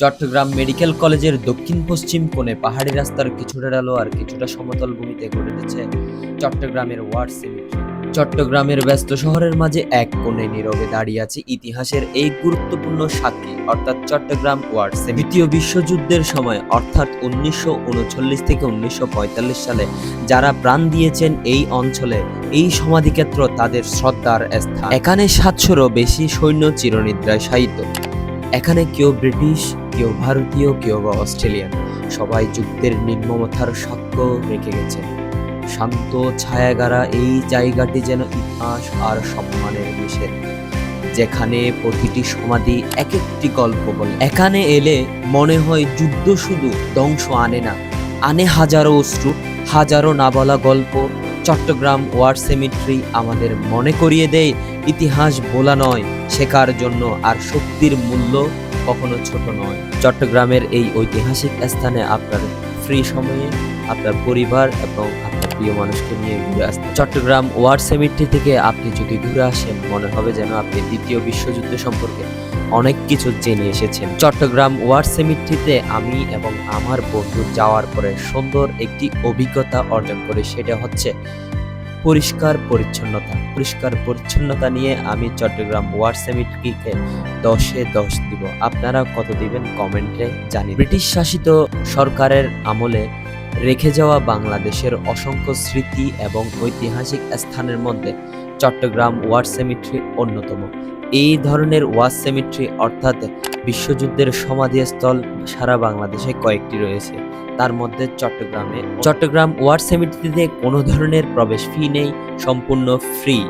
Chittagong medical কলেজের দক্ষিণ পশ্চিম কোণে পাহাড়ি রাস্তার কিছুটা ডালো আর কিছুটা সমতল ভূমিতে গড়ে উঠেছে চট্টগ্রামের ওয়ার্ড সিমিট্রি চট্টগ্রামের ব্যস্ত শহরের মাঝে এক কোণে নীরবে দাঁড়িয়ে আছে ইতিহাসের এই গুরুত্বপূর্ণ সাক্ষী, অর্থাৎ চট্টগ্রাম ওয়ার্ড সিমি- দ্বিতীয় বিশ্বযুদ্ধের সময়, অর্থাৎ উনিশশো উনচল্লিশ থেকে উনিশশো পঁয়তাল্লিশ সালে, যারা প্রাণ দিয়েছেন এই অঞ্চলে, এই সমাধিক্ষেত্র তাদের শ্রদ্ধার স্থান। এখানে সাতশোরও বেশি সৈন্য চিরনিদ্রায় শায়িত। এখানে কেউ ব্রিটিশ কেউ ভারতীয়, কেউ বা অস্ট্রেলিয়ান। সবাই যুদ্ধের নির্মমতার সাক্ষ্য রেখে গেছে। শান্ত ছায়াগারা এই জায়গাটি যেন ইতিহাস আর সম্মানের মিশেল যেখানে প্রতিটি সমাধি এক একটি গল্প বলে। এখানে এলে মনে হয় যুদ্ধ শুধু ধ্বংস আনে না, আনে হাজারো অশ্রু, হাজারো না বলা গল্প চট্টগ্রাম ওয়ার সেমিট্রি আমাদের মনে করিয়ে দেয়, ইতিহাস বলা নয়, শেখার জন্য আর শক্তির মূল্য কখনো ছোট নয়। চট্টগ্রামের এই ঐতিহাসিক স্থানে আপনার ফ্রি সময়ে আপনার পরিবার এবং আপনার প্রিয় মানুষকে নিয়ে ঘুরে আসতে চট্টগ্রাম ওয়ার সেমিট্রি থেকে আপনি যদি ঘুরে আসেন, মনে হবে যেন আপনি দ্বিতীয় বিশ্বযুদ্ধ সম্পর্কে অনেক কিছু জেনে এসেছেন। চট্টগ্রাম ওয়ার সেমিট্রিতে আমি এবং আমার বন্ধু যাওয়ার পরে সুন্দর একটি অভিজ্ঞতা অর্জন করি, সেটা হচ্ছে পরিষ্কার পরিচ্ছন্নতা। পরিষ্কার পরিচ্ছন্নতা নিয়ে আমি চট্টগ্রাম ওয়ার সেমিট্রিকে দশে দশ দিব। আপনারা কত দিবেন কমেন্টে জানি ব্রিটিশ শাসিত সরকারের আমলে রেখে যাওয়া বাংলাদেশের অসংখ্য স্মৃতি এবং ঐতিহাসিক স্থানের মধ্যে চট্টগ্রাম ওয়ার সেমিট্রি অন্যতম। এই ধরনের ওয়ার সেমিট্রি অর্থাৎ বিশ্বযুদ্ধের সমাধিস্থল সারা বাংলাদেশে কয়েকটি রয়েছে। তার মধ্যে চট্টগ্রামে। চট্টগ্রাম ওয়ার সেমিট্রিতে কোনো ধরনের প্রবেশ ফি নেই, সম্পূর্ণ ফ্রি।